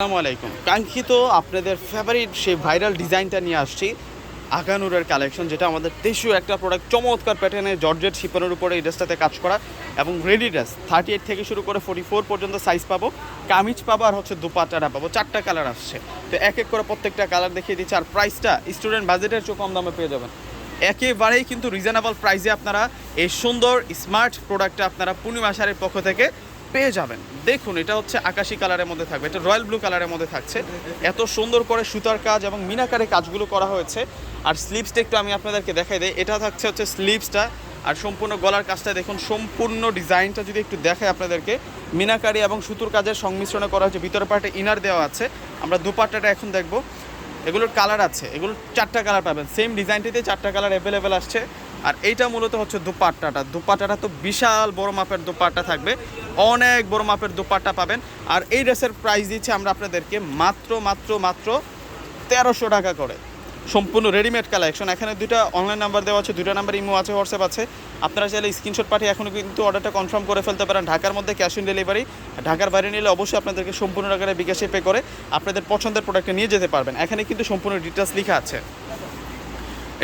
আসসালামু আলাইকুম। কাঙ্ক্ষিত আপনাদের ফেভারিট সেই ভাইরাল ডিজাইনটা নিয়ে আসছি। আগানুরের কালেকশন যেটা আমাদের দেশীয় একটা প্রোডাক্ট চমৎকার প্যাটার্নে জর্জেট শিপনের উপরে এই ড্রেসটাতে কাজ করা এবং রেডি ড্রেস থার্টি এইট থেকে শুরু করে ফোর্টি ফোর পর্যন্ত সাইজ পাবো। কামিজ পাবো আর হচ্ছে দুপাটাটা পাবো, চারটা কালার আসছে। তো এক এক করে প্রত্যেকটা কালার দেখিয়ে দিচ্ছি আর প্রাইসটা স্টুডেন্ট বাজেটের চেয়ে কম দামে পেয়ে যাবেন। একেবারেই কিন্তু রিজনেবল প্রাইসে আপনারা এই সুন্দর স্মার্ট প্রোডাক্টটা আপনারা পূর্ণিমা শাড়ির পক্ষ থেকে পেয়ে যাবেন। দেখুন, এটা হচ্ছে আকাশি কালারের মধ্যে থাকবে, এটা রয়্যাল ব্লু কালারের মধ্যে থাকছে। এত সুন্দর করে সুতার কাজ এবং মিনাকারে কাজগুলো করা হয়েছে। আর স্লিপসটা একটু আমি আপনাদেরকে দেখাই দিই। এটা থাকছে হচ্ছে স্লিপসটা আর সম্পূর্ণ গলার কাজটা দেখুন, সম্পূর্ণ ডিজাইনটা যদি একটু দেখাই আপনাদেরকে। মিনাকারি এবং সুতোর কাজের সংমিশ্রণে করা হয়েছে, ভিতরে পার্টে ইনার দেওয়া আছে। আমরা দুপাট্টাটা এখন দেখব। এগুলোর কালার আছে, এগুলোর চারটা কালার পাবেন। সেম ডিজাইনটিতে চারটা কালার অ্যাভেলেবেল আসছে। আর এইটা মূলত হচ্ছে দুপাট্টাটা। দুপাট্টাটা তো বিশাল বড় মাপের দুপাট্টা থাকবে। অনেক বড় মাপের দুপাট্টা পাবেন। আর এই ড্রেসের প্রাইস দিচ্ছে আমরা আপনাদেরকে মাত্র মাত্র মাত্র তেরোশো টাকা করে। সম্পূর্ণ রেডিমেড কালেকশন এখানে দুইটা অনলাইন নাম্বার দেওয়া আছে, দুইটা নাম্বার ইমো আছে হোয়াটসঅ্যাপ আছে। আপনারা চাইলে স্ক্রিনশট পাঠিয়ে এখনও কিন্তু অর্ডারটা কনফার্ম করে ফেলতে পারেন। ঢাকার মধ্যে ক্যাশ অন ডেলিভারি ঢাকার বাইরে নিলে অবশ্যই আপনাদেরকে সম্পূর্ণ টাকায় বিকাশে পে করে আপনাদের পছন্দের প্রোডাক্টটা নিয়ে যেতে পারবেন। এখানে কিন্তু সম্পূর্ণ ডিটেলস লেখা আছে।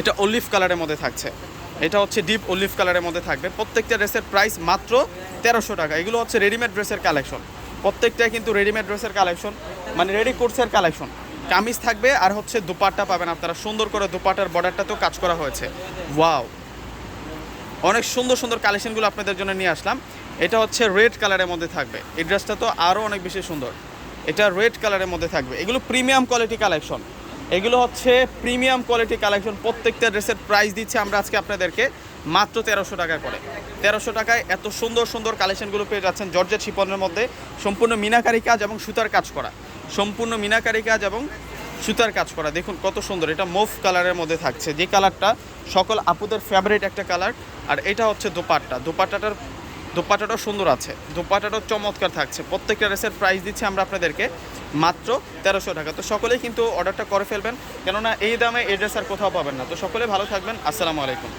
এটা অলিভ কালারের মধ্যে থাকছে। এটা হচ্ছে ডিপ অলিভ কালারের মধ্যে থাকবে। প্রত্যেকটা ড্রেসের প্রাইস মাত্র তেরোশো টাকা। এগুলো হচ্ছে রেডিমেড ড্রেসের কালেকশন প্রত্যেকটাই কিন্তু রেডিমেড ড্রেসের কালেকশন মানে রেডি কোর্সের কালেকশন কামিজ থাকবে আর হচ্ছে দুপাট্টা পাবেন আপনারা। সুন্দর করে দুপাটার বর্ডারটাতেও কাজ করা হয়েছে। ওয়াও অনেক সুন্দর সুন্দর কালেকশনগুলো আপনাদের জন্য নিয়ে আসলাম। এটা হচ্ছে রেড কালারের মধ্যে থাকবে। এই ড্রেসটা তো আরও অনেক বেশি সুন্দর। এটা রেড কালারের মধ্যে থাকবে। এগুলো প্রিমিয়াম কোয়ালিটি কালেকশন এগুলো হচ্ছে প্রিমিয়াম কোয়ালিটি কালেকশন। প্রত্যেকটা ড্রেসের প্রাইস দিচ্ছে আমরা আজকে আপনাদেরকে মাত্র তেরোশো টাকা করে। তেরোশো টাকায় এত সুন্দর সুন্দর কালেকশনগুলো পেয়ে যাচ্ছেন জর্জেট শিপনের মধ্যে। সম্পূর্ণ মিনাকারি কাজ এবং সুতার কাজ করা। সম্পূর্ণ মিনাকারি কাজ এবং সুতার কাজ করা। দেখুন কত সুন্দর, এটা মুভ কালারের মধ্যে থাকছে। যে কালারটা সকল আপুদের ফেভারিট একটা কালার। আর এটা হচ্ছে দোপাট্টা। দোপাট্টাটার দোপাট্টাটাও সুন্দর আছে। দুপাটাটাও চমৎকার থাকছে। প্রত্যেকটা ড্রেসের প্রাইস দিচ্ছি আমরা আপনাদেরকে মাত্র তেরোশো টাকা। তো সকলেই কিন্তু অর্ডারটা করে ফেলবেন। কেননা এই দামে এই ড্রেস আর কোথাও পাবেন না। তো সকলে ভালো থাকবেন। আসসালামু আলাইকুম।